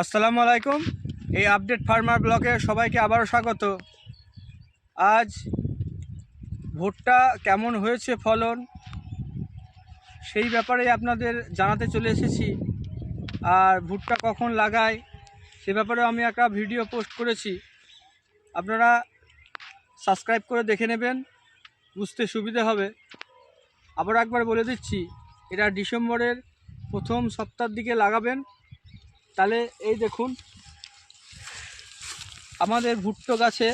আসসালামু আলাইকুম। এই আপডেট ফার্মার ব্লকে সবাইকে আবারও স্বাগত। আজ ভুট্টা কেমন হয়েছে ফলন সেই ব্যাপারে আপনাদের জানাতে চলে এসেছি। আর ভুট্টা কখন লাগায় সে ব্যাপারে আমি একটা ভিডিও পোস্ট করেছি। আপনারা সাবস্ক্রাইব করে দেখে নেবেন, বুঝতে সুবিধে হবে। আবার একবার বলে দিচ্ছি, এটা ডিসেম্বরের প্রথম সপ্তাহের দিকে লাগাবেন। তাহলে এই দেখুন, আমাদের ভুট্টো গাছে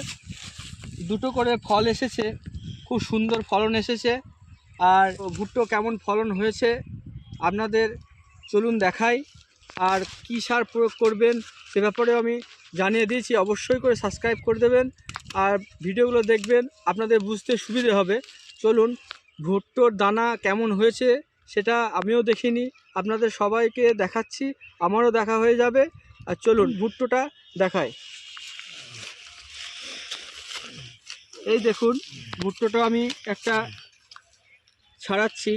দুটো করে ফল এসেছে, খুব সুন্দর ফলন এসেছে, আর ভুট্টো কেমন ফলন হয়েছে আপনাদের চলুন দেখাই, আর কী সার প্রয়োগ করবেন সে ব্যাপারেও আমি জানিয়ে দিয়েছি, অবশ্যই করে সাবস্ক্রাইব করে দেবেন, আর ভিডিওগুলো দেখবেন, আপনাদের বুঝতে সুবিধে হবে। চলুন, ভুট্টোর দানা কেমন হয়েছে সেটা আমিও দেখিনি, আপনাদের সবাইকে দেখাচ্ছি, আমারও দেখা হয়ে যাবে। আর চলুন, ভুট্টোটা দেখায় এই দেখুন, ভুট্টোটা আমি একটা ছাড়াচ্ছি।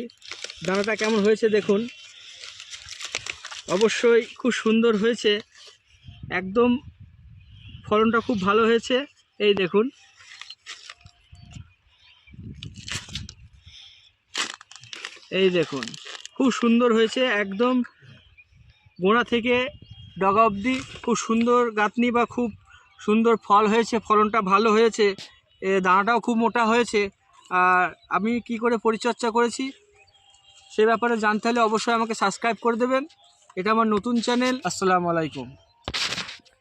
দানাটা কেমন হয়েছে দেখুন। অবশ্যই খুব সুন্দর হয়েছে। একদম ফলনটা খুব ভালো হয়েছে। এই দেখুন। এই দেখুন, খুব সুন্দর হয়েছে, একদম গোড়া থেকে ডগা অবধি খুব সুন্দর গাঁথনি বা খুব সুন্দর ফল হয়েছে, ফলনটা ভালো হয়েছে, এ দানাটাও খুব মোটা হয়েছে। আর আমি কি করে পরিচর্যা করেছি, সে ব্যাপারে জানতে হলে অবশ্যই আমাকে সাবস্ক্রাইব করে দেবেন। এটা আমার নতুন চ্যানেল আসসালামু আলাইকুম।